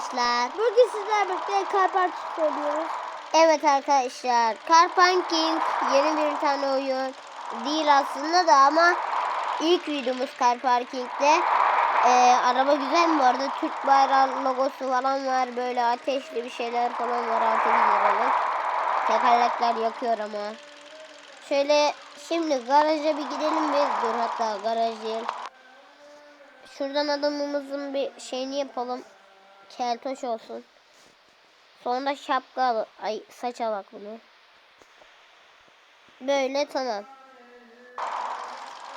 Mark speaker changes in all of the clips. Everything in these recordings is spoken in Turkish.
Speaker 1: arkadaşlar.
Speaker 2: Bugün sizlerle birlikte partisi oynuyoruz.
Speaker 1: Evet arkadaşlar. Car Parking yeni bir tane oyun. Değil aslında da ama ilk videomuz Car Parking'de. Ee, araba güzel mi bu arada? Türk bayrağı logosu falan var. Böyle ateşli bir şeyler falan var. 6 liralık. Tekerlekler yakıyor ama. Şöyle şimdi garaja bir gidelim biz. Dur hatta garaj değil. Şuradan adamımızın bir şeyini yapalım. Keltoş olsun. Sonra şapka al. Ay saç al bak bunu. Böyle tamam.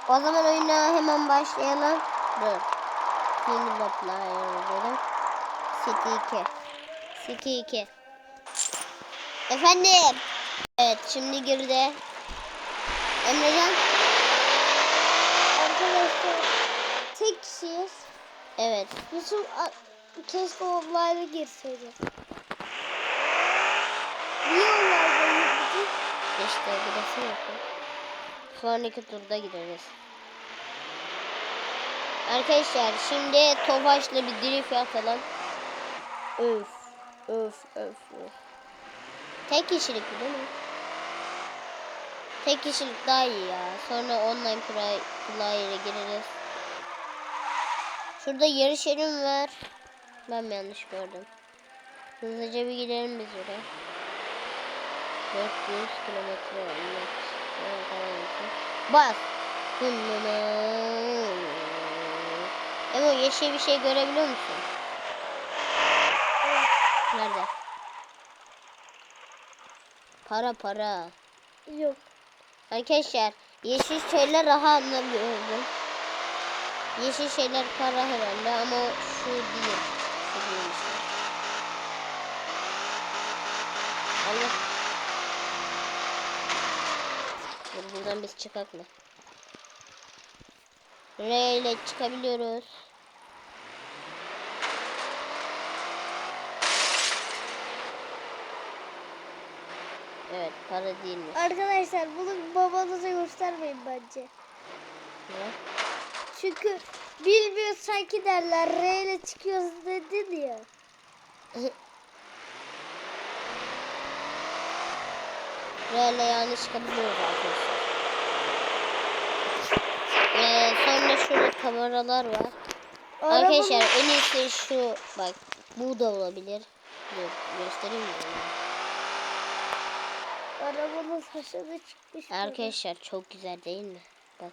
Speaker 1: O zaman oyuna hemen başlayalım. Dur. Yeni player. City 2. City 2. Efendim. Evet şimdi girdi. Emrecan.
Speaker 2: Arkadaşlar tek kişiyiz.
Speaker 1: Evet.
Speaker 2: Yusuf keşke online'a girseydi. Niye online'a girdi?
Speaker 1: İşte burası yapın. Sonraki turda gideriz. Arkadaşlar şimdi Tofaş'la bir drift yapalım. Öf. Öf öf öf. Tek kişilik değil mi? Tek kişilik daha iyi ya. Sonra online play, player'e gireriz. Şurada yarış yerim var. Ben mi yanlış gördüm? Hızlıca bir gidelim biz oraya. 400 kilometre olmak. Bas. Emo yeşil bir şey görebiliyor musun? Nerede? Para para.
Speaker 2: Yok.
Speaker 1: Arkadaşlar yeşil şeyler daha anlamıyorum. Yeşil şeyler para herhalde ama şu değil. Değil işte. Allah. Dur buradan biz çıkak mı? R ile çıkabiliyoruz. Evet para değilmiş.
Speaker 2: Arkadaşlar bunu babanıza göstermeyin bence.
Speaker 1: Ne?
Speaker 2: Çünkü bilmiyor sanki derler R ile çıkıyoruz dedin ya.
Speaker 1: R ile yanlış çıkabiliyoruz arkadaşlar. Ee, sonra şurada kameralar var. Arkadaşlar en iyisi şu bak bu da olabilir. Dur göstereyim mi?
Speaker 2: Arabanın saçını çıkmış.
Speaker 1: Arkadaşlar çok güzel değil mi? Bak.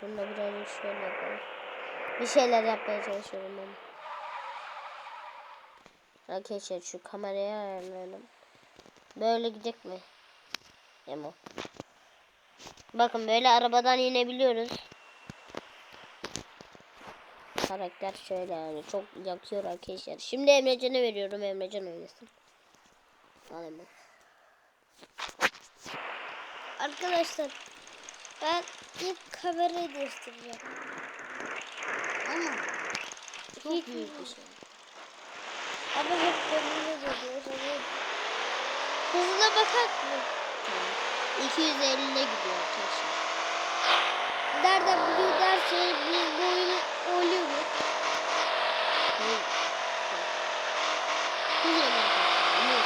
Speaker 1: Şunu da birazcık şöyle yapalım. Bir şeyler yapmaya çalışıyorum ben. Arkadaşlar şu kamerayı ayarlayalım. Böyle gidecek mi? Emo. Bakın böyle arabadan inebiliyoruz. Karakter şöyle yani çok yakıyor arkadaşlar. Şimdi Emrecan'a veriyorum. Emrecan oynasın. Al Emre.
Speaker 2: Arkadaşlar ben ilk kamerayı değiştireceğim.
Speaker 1: Ama çok
Speaker 2: Hiç
Speaker 1: büyük bir şey.
Speaker 2: Ama hep önüne geliyor. Hani hızına bakak mı?
Speaker 1: Tamam. 250 ile gidiyor arkadaşlar.
Speaker 2: Nereden biliyor derseniz biz bu oyunu oynuyoruz.
Speaker 1: Hı. Güzel arkadaşlar.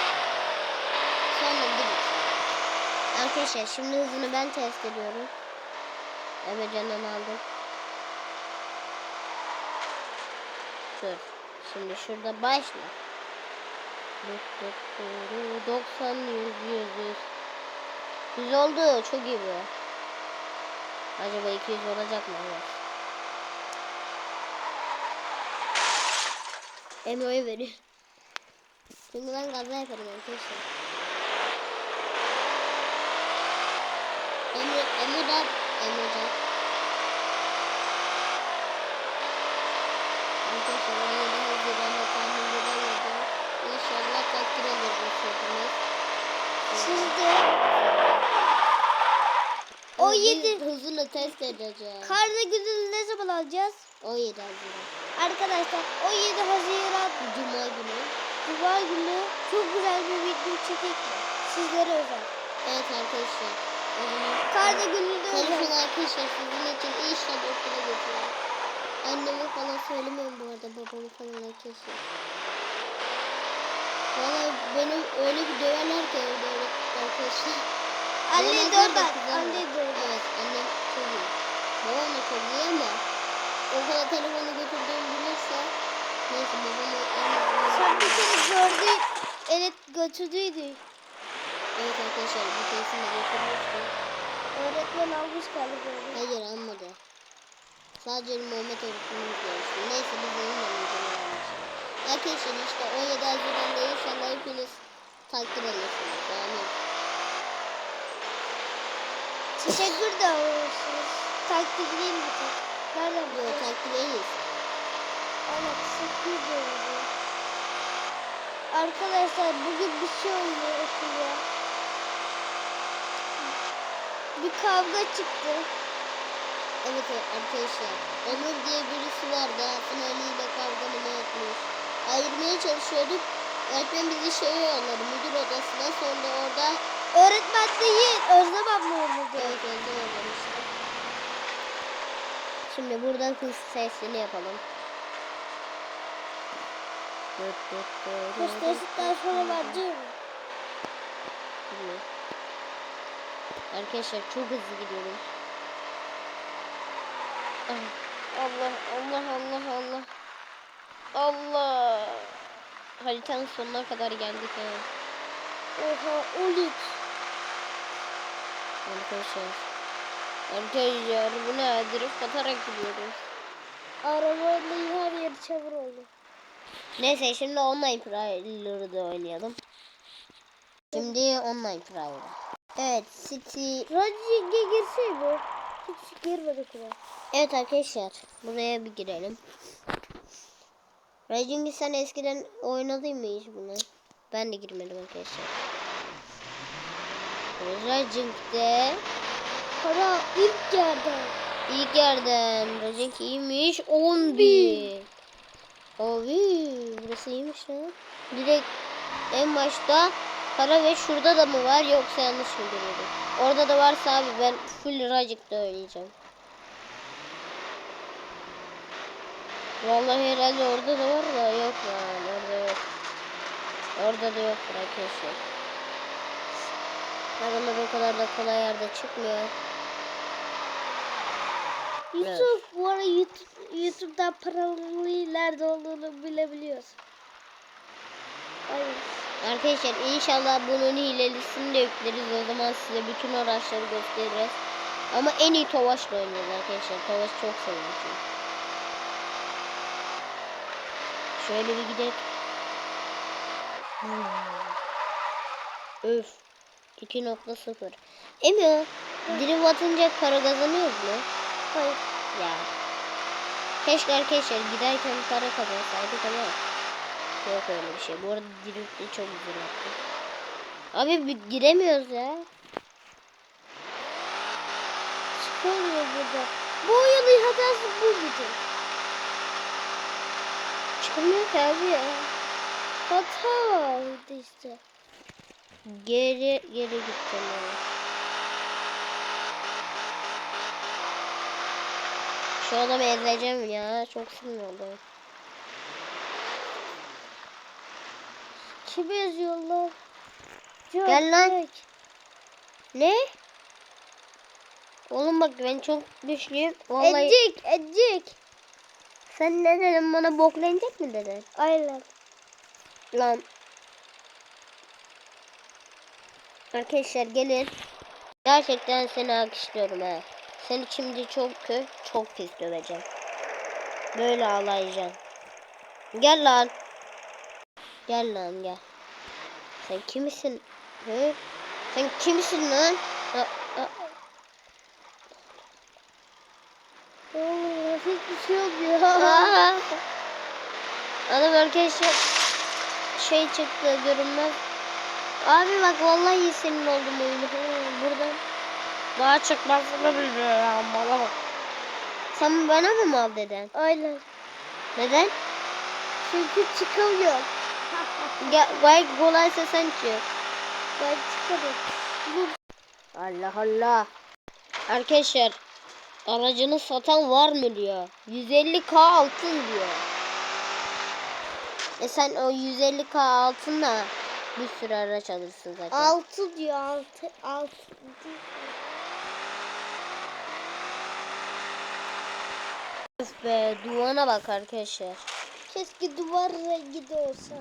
Speaker 1: Sonra gidiyor. Arkadaşlar şimdi hızını ben test ediyorum. Emrecan'dan aldım. Dur. Şimdi şurada başla. Dur, dur, dur, dur. 90, 100, 100, 100. 100 oldu. Çok iyi bu. Acaba 200 olacak mı? Evet. Emo'yu veriyor. Çünkü ben gaza yaparım arkadaşlar. Emo, Emo da Emo da. Arkadaşlar 17 Haziran'da tahmin edemedi. İnşallah takdir olur bu
Speaker 2: de O yedi-
Speaker 1: Hızını test edeceğiz.
Speaker 2: karne gününü ne zaman alacağız?
Speaker 1: 17 Haziran.
Speaker 2: Arkadaşlar 17 Haziran
Speaker 1: Cuma günü.
Speaker 2: Cuma günü çok güzel bir video çekecek. Sizlere özel.
Speaker 1: Evet arkadaşlar.
Speaker 2: Karda gününde özel.
Speaker 1: arkadaşlar sizin için inşallah okula götürür. Anneme falan söylemiyorum bu arada babamı falan arkadaşlar. Valla benim öyle bir döverler ki evde öyle arkadaşlar.
Speaker 2: Anne
Speaker 1: kızarlar.
Speaker 2: Anne oradan.
Speaker 1: Evet annem iyi. Babam da iyi ama okula telefonu götürdüğümü bilirse neyse babamı
Speaker 2: Sen bir kere gördü. Evet götürdüydü.
Speaker 1: Evet arkadaşlar bu kesin de götürmüştü.
Speaker 2: Öğretmen almış galiba.
Speaker 1: Hayır almadı. Sadece Muhammed öğretmenimiz görmüştü. Neyse biz onunla ilgileniyoruz. Arkadaşlar işte 17 Haziran'da inşallah hepiniz takdir edersiniz. Amin.
Speaker 2: Teşekkür de olursunuz. Takdir değil mi? Nereden biliyorsun?
Speaker 1: takdir değiliz.
Speaker 2: Ama teşekkür de. Arkadaşlar bugün bir şey oluyor okulda. Bir kavga çıktı.
Speaker 1: Evet arkadaşlar. Onur diye birisi vardı. Hasan Ali ile kavgamı ne etmiş. Ayırmaya çalışıyorduk. Öğretmen bizi şeye yolladı. Müdür odasına. Sonra orada
Speaker 2: Öğretmen değil. Özlem abla oldu.
Speaker 1: Evet öyle yollamıştı. Şimdi buradan hız sesini yapalım.
Speaker 2: Gösterisinden sonra bence mi?
Speaker 1: Bilmiyorum. Arkadaşlar çok hızlı gidiyoruz. Ah, Allah Allah Allah Allah. Allah. Haritanın sonuna kadar geldik ya.
Speaker 2: Oha 13.
Speaker 1: Arkadaşlar. Arkadaşlar bu ne? Drift atarak gidiyoruz.
Speaker 2: Arabayla her yer çamur oldu.
Speaker 1: Neyse şimdi online Prio'ları da oynayalım. Şimdi online Prio'da. Evet City.
Speaker 2: Rajing'e girseydi. Hiç girmedik bile.
Speaker 1: Evet arkadaşlar buraya bir girelim. Raging'i sen eskiden oynadın mı hiç bunu? Ben de girmedim arkadaşlar. Raging'de
Speaker 2: Para ilk yerden.
Speaker 1: ilk yerden Raging iyiymiş 10 bin. Abi burası iyiymiş lan. Direkt en başta para ve şurada da mı var yoksa yanlış mı görüyorum? Orada da varsa abi ben full Raging'de oynayacağım. Vallahi herhalde orada da var da yok lan orada yok. Orada da yok arkadaşlar. Paralar o kadar da kolay yerde çıkmıyor.
Speaker 2: Yusuf bu ara YouTube, YouTube'dan paralı ileride olduğunu bilebiliyorsun. Aynen.
Speaker 1: Arkadaşlar inşallah bunun hilelisini de yükleriz. O zaman size bütün araçları gösteririz. Ama en iyi Tovaş'la oynuyoruz arkadaşlar. Tovaş çok seviyorum. Şöyle bir gidelim. Öf. 2.0. Emiyor. Drift atınca para kazanıyoruz mu?
Speaker 2: Hayır.
Speaker 1: Ya. Keşke arkadaşlar giderken para kazansaydık ama yok öyle bir şey. Bu arada de çok güzel yaptı. Abi giremiyoruz ya.
Speaker 2: Çıkamıyor burada. Bu oyunun hatası bu mudur?
Speaker 1: Çıkamıyor ki abi ya.
Speaker 2: Hata vardı işte.
Speaker 1: Geri geri gideceğim ya. Şu adamı ezeceğim ya. Çok sinir oldum.
Speaker 2: Kimi yazıyorlar?
Speaker 1: Gel lan. Ne? Oğlum bak ben çok güçlüyüm. Vallahi
Speaker 2: Ecik, ecik.
Speaker 1: sen ne dedin bana boklanacak mı dedin?
Speaker 2: Aynen.
Speaker 1: Lan. Arkadaşlar gelin. Gerçekten seni alkışlıyorum ha. Seni şimdi çok kötü, çok pis döveceğim. Böyle ağlayacaksın. Gel lan. Gel lan gel. Sen kimsin? Hı? Sen kimsin lan? Ha, ha.
Speaker 2: Oo, hiçbir şey olmuyor.
Speaker 1: Aa! Adam arkadaşlar şey çıktı görünmez. Abi bak vallahi senin oldum oyunu. Buradan daha çıkmasını bilmiyorum bana bak. Sen bana mı mal dedin?
Speaker 2: Aynen.
Speaker 1: Neden?
Speaker 2: Çünkü çıkamıyor.
Speaker 1: Gayet kolaysa sen çık.
Speaker 2: Çıkamıyorum. Bu
Speaker 1: Allah Allah. Arkadaşlar aracını satan var mı diyor. 150k altın diyor. E sen o 150k altınla bir sürü araç alırsın zaten.
Speaker 2: 6 diyor 6 6
Speaker 1: Öf be duvana bak arkadaşlar.
Speaker 2: Keşke duvar rengi de olsa.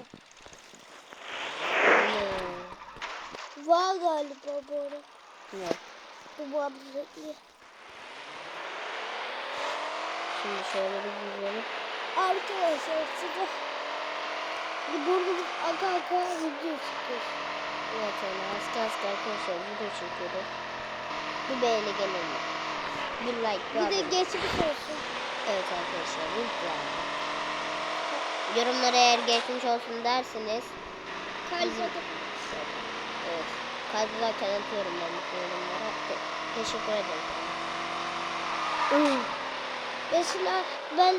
Speaker 2: Var galiba bu arada.
Speaker 1: Ne?
Speaker 2: Duvar rengi.
Speaker 1: Şimdi şöyle bir düzelim.
Speaker 2: Arkadaşlar size burada aka aka video çıkıyor.
Speaker 1: Evet yani hasta hasta arkadaşlar video çekiyoruz. Bir beğeni gelin. Bir like bir,
Speaker 2: Bir de geçmiş olsun.
Speaker 1: Evet arkadaşlar lütfen. Yorumlara eğer geçmiş olsun derseniz
Speaker 2: Kalbe
Speaker 1: evet, zaten atıyorum ben bu yorumlara. Te- teşekkür ederim.
Speaker 2: Mesela ben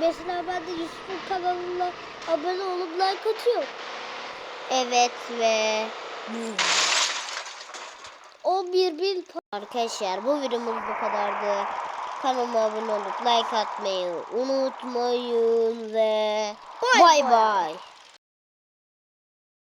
Speaker 2: mesela ben de Yusuf'un kanalına abone olup like atıyorum.
Speaker 1: Evet ve
Speaker 2: O bir bin
Speaker 1: arkadaşlar bu videomuz bu kadardı. Kanalıma abone olup like atmayı unutmayın ve
Speaker 2: bay.
Speaker 1: bay.